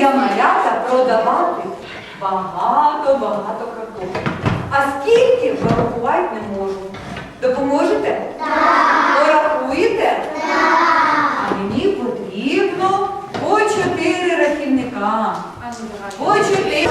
я малята продавати багато-багато картоплі. А скільки порахувати не можу. Допоможете? Так. Порахуєте? Так. А мені потрібно по чотири рахівника. По чотири.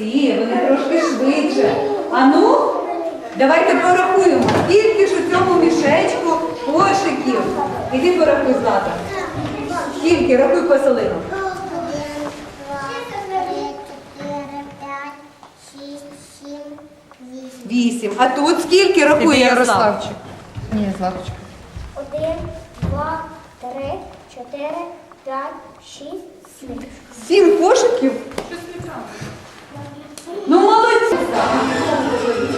Молодці, вони трошки швидше. А ну, давайте порахуємо, скільки ж у цьому мішечку кошиків. Іди порахуй злата. Скільки? Рахуй поселину. Вісім. А тут скільки рахує Ярослав? Ні, Златочка. Один, два, три, чотири, п'ять, шість, сім. Сім кошиків? Тише, тише, а ну підтримуйте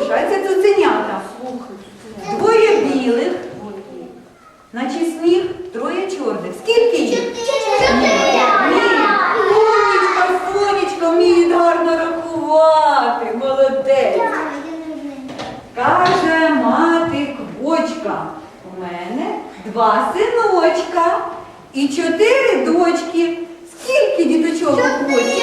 залишається цуценята. Двоє білих, наче сніг, троє чорних. Скільки їх? Сонечка, сонечко, вміють гарно рахувати. Молодець. Каже мати квочка. У мене два синочка і чотири дочки. Скільки діточок у квочці?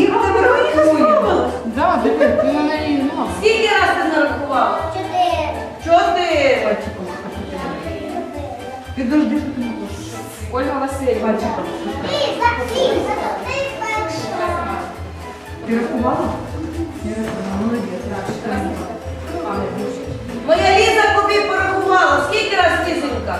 Їх тебе нарахуємо. Так, диви, ти на неї нас. Скільки раз ти нарахувала? Чотири. Чотири. Підожди, що ти не можеш. Ольга Васильівна. Ти за всім, ти рахувала? Я рахувала. Молодець, так, 14. Моя Ліза куди порахувала? Скільки раз Лізенька?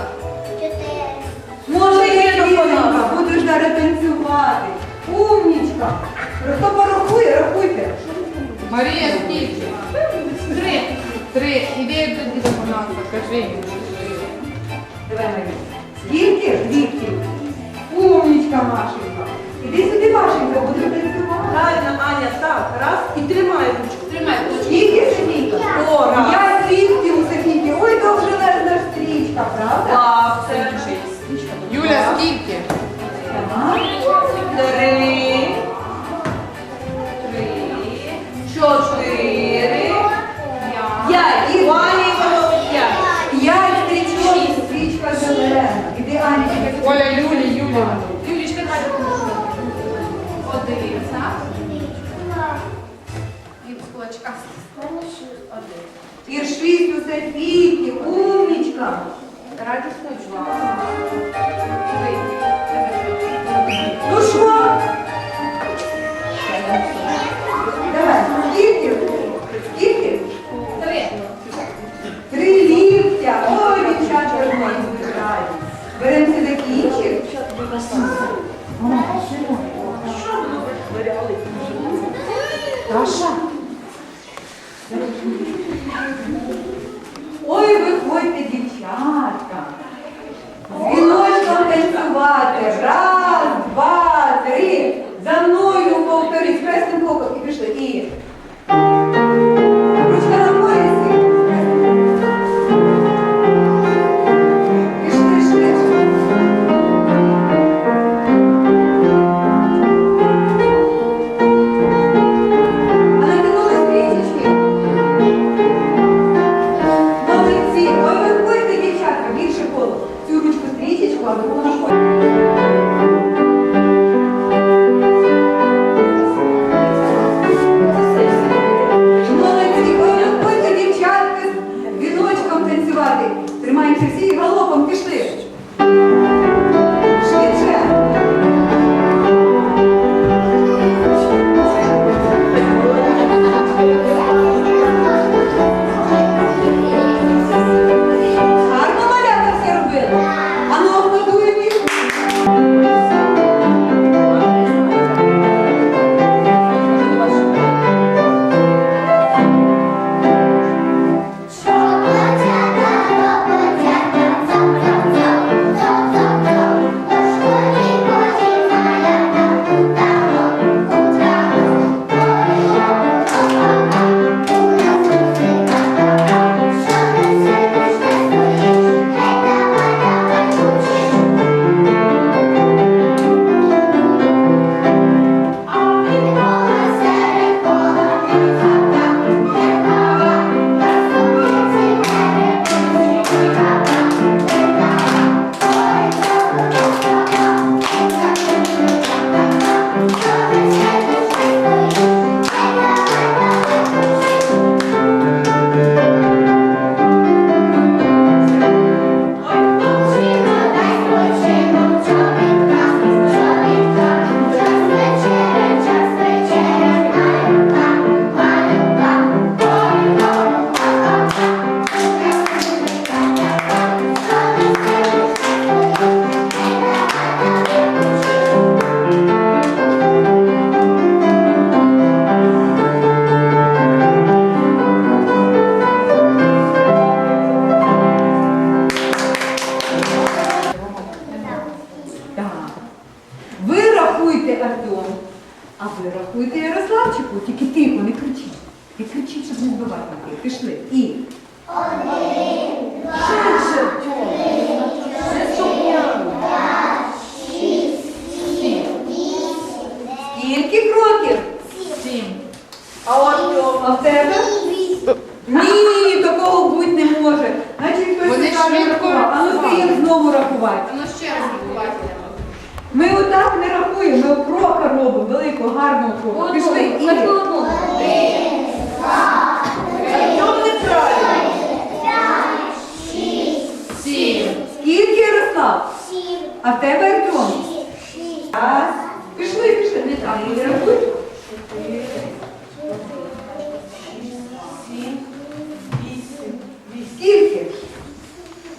всі галопом пішли. Ми отак не рахуємо, ми окрока робимо, велику, гарну окроку. Пішли, Ігор. Скільки Ярослав? А в тебе Артем? Раз. Пішли, пішли. Не так, не рахуй. Скільки?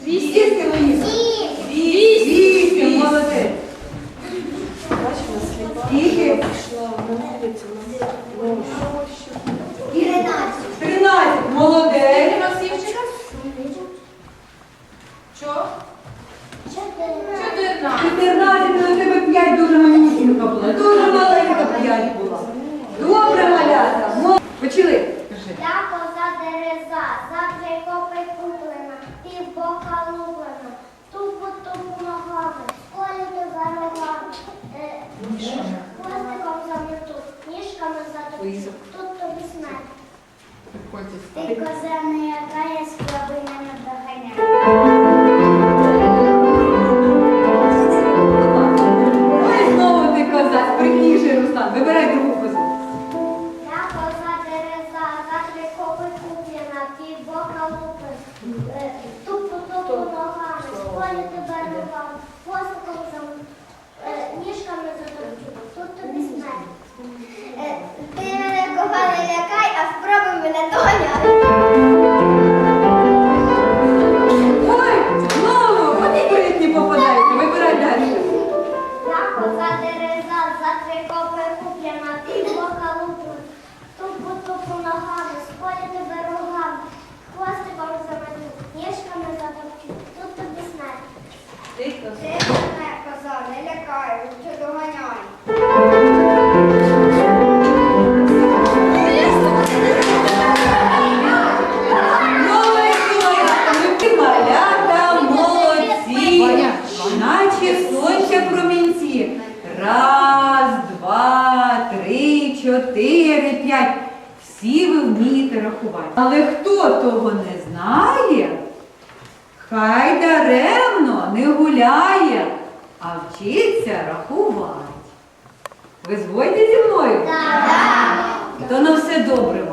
Скільки, Луїза? Ти коза не яка я Але хто того не знає, хай даремно не гуляє, а вчиться рахувати. Ви згодні зі мною? Так! Да. То на все добре.